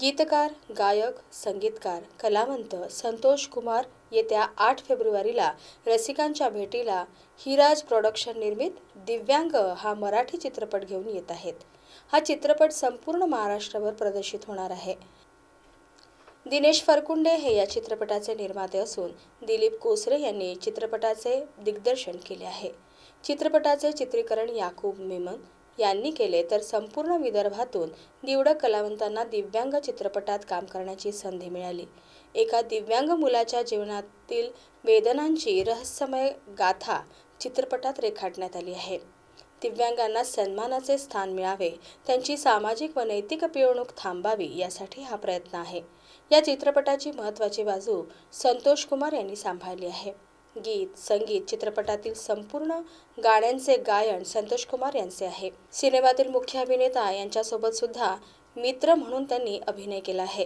गीतकार गायक संगीतकार कलावंत संतोष कुमार येत्या आठ फेब्रुवारीला रसिकांच्या भेटीला हिराज प्रोडक्शन निर्मित दिव्यांग हा मराठी चित्रपट घेऊन येत आहेत. हा चित्रपट संपूर्ण महाराष्ट्रभर प्रदर्शित होणार आहे. दिनेश फरकुंडे हे या चित्रपटाचे निर्माते असून दिलीप कोसरे यांनी चित्रपटाचे दिग्दर्शन केले आहे. चित्रपटाचे चित्रीकरण याकूब मेमन यांनी केले तर संपूर्ण विदर्भातून निवडक कलावंतांना दिव्यांग चित्रपटात काम करण्याची संधी मिळाली. एका दिव्यांग मुलाच्या जीवनातील वेदनांची रहस्यमय गाथा चित्रपटात रेखाटण्यात आली आहे. दिव्यांगांना सन्मानाचे स्थान मिळावे त्यांची सामाजिक व नैतिक पिळवणूक थांबावी यासाठी हा प्रयत्न आहे. या चित्रपटाची महत्त्वाची बाजू संतोष कुमार यांनी सांभाळली आहे. गीत संगीत चित्रपटातील संपूर्ण गाण्यांचे गायन संतोष कुमार यांचे आहे. सिनेमातील मुख्य अभिनेता यांच्यासोबत सुद्धा मित्र म्हणून त्यांनी अभिनय केला आहे.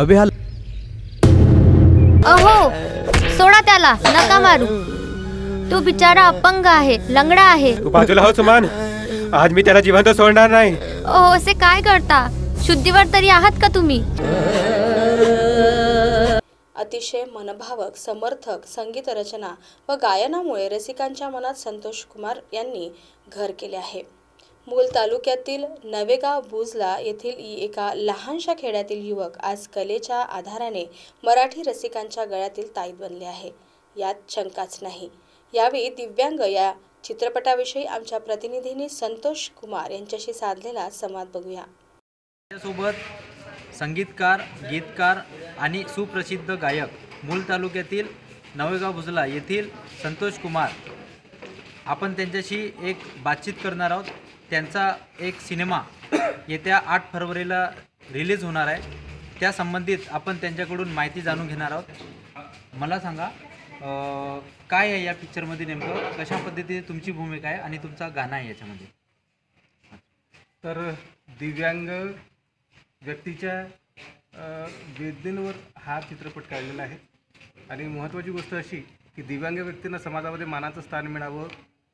अबे हा अहो सोडा त्याला नका मारू. तो बिचारा अपंग आहे लंगडा आहे. तू बाजूला हो सुमान? आज मी त्याला जिवंत सोडणार नाही. अहो असे काय करता? शुद्धीवर तरी आहात का तुम्ही? अतिशय मनभावक समर्थक संगीत रचना व गायनामुळे रसिकांच्या मनात संतोष कुमार यांनी घर केले आहे. मूल तालुक्यातील नवेगाव बुजला येथील एका लहानशा खेड्यातील युवक आज कलेच्या आधाराने मराठी रसिकांच्या गळ्यातील ताईत बनले आहे. यात शंकाच नाही. यावेळी दिव्यांग या चित्रपटाविषयी आमच्या प्रतिनिधीने संतोष कुमार यांच्याशी साधलेला संवाद बघूया. त्यासोबत संगीतकार गीतकार आणि सुप्रसिद्ध गायक मूल तालुक्यातील नवेगाव भुजला येथील संतोष कुमार. आपण त्यांच्याशी एक बातचीत करणार आहोत. त्यांचा एक सिनेमा येत्या आठ फरवरीला रिलीज होणार आहे. त्या संबंधित आपण त्यांच्याकडून माहिती जाणून घेणार आहोत. मला सांगा काय आहे या पिक्चरमध्ये नेमकं? कशा पद्धतीने तुमची भूमिका आहे आणि तुमचा गाणं आहे याच्यामध्ये? तर दिव्यांग व्यक्तीच्या वेदनेवर हा चित्रपट काढलेला आहे. आणि महत्त्वाची गोष्ट अशी की दिव्यांग व्यक्तींना समाजामध्ये मानाचं स्थान मिळावं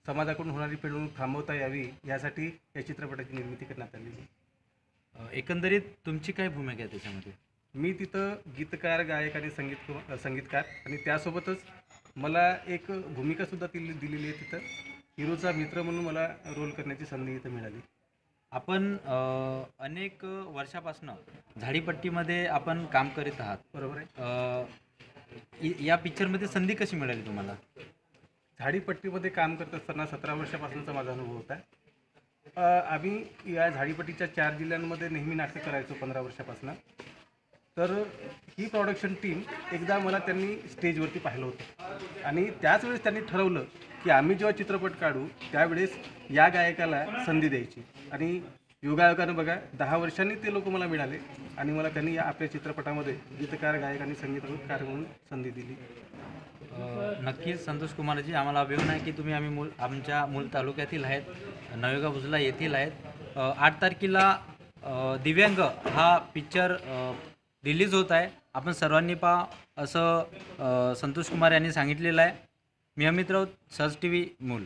समाजाकडून होणारी पिळवणूक थांबवता यावी यासाठी या चित्रपटाची निर्मिती करण्यात आली एकंदरीत तुमची काय भूमिका आहे त्याच्यामध्ये? मी तिथं गीतकार गायक आणि संगीत संगीतकार आणि त्यासोबतच मला एक भूमिकासुद्धा दिली दिलेली आहे तिथं. हिरोचा मित्र म्हणून मला रोल करण्याची संधी इथं मिळाली. आपण अ, अनेक वर्षापासून झाडीपट्टीमध्ये आपण काम करीत आहात. बरोबर आहे. अ, इ- या पिक्चरमध्ये संधी कशी मिळाली तुम्हाला? झाडीपट्टीमध्ये काम करत असताना सतरा वर्षापासूनचा माझा अनुभव होता. अ, आम्ही या झाडीपट्टीच्या चार जिल्ह्यांमध्ये नेहमी नाटकं करायचो पंधरा वर्षापासून. तर ही प्रॉडक्शन टीम एकदा मला त्यांनी स्टेजवरती पाहिलं होतं. आणि त्याच वेळेस त्यांनी ठरवलं की आम्ही जेव्हा चित्रपट काढू त्यावेळेस या गायकाला संधी द्यायची. आणि योगायोगानं बघा दहा वर्षांनी ते लोक मला मिळाले आणि मला त्यांनी या आपल्या चित्रपटामध्ये गीतकार गायक आणि संगीतकार म्हणून संधी दिली. नक्कीच संतोष कुमारजी आम्हाला अभिमान आहे की तुम्ही आम्ही मूल आमच्या मूल तालुक्यातील आहेत नवेगा भुजला येथील आहेत. आठ तारखेला दिव्यांग हा पिक्चर रिलीज होत आहे. आपण सर्वांनी पहा असं संतोष कुमार यांनी सांगितलेलं आहे. मी अमित राऊत सहज टी व्ही मूल.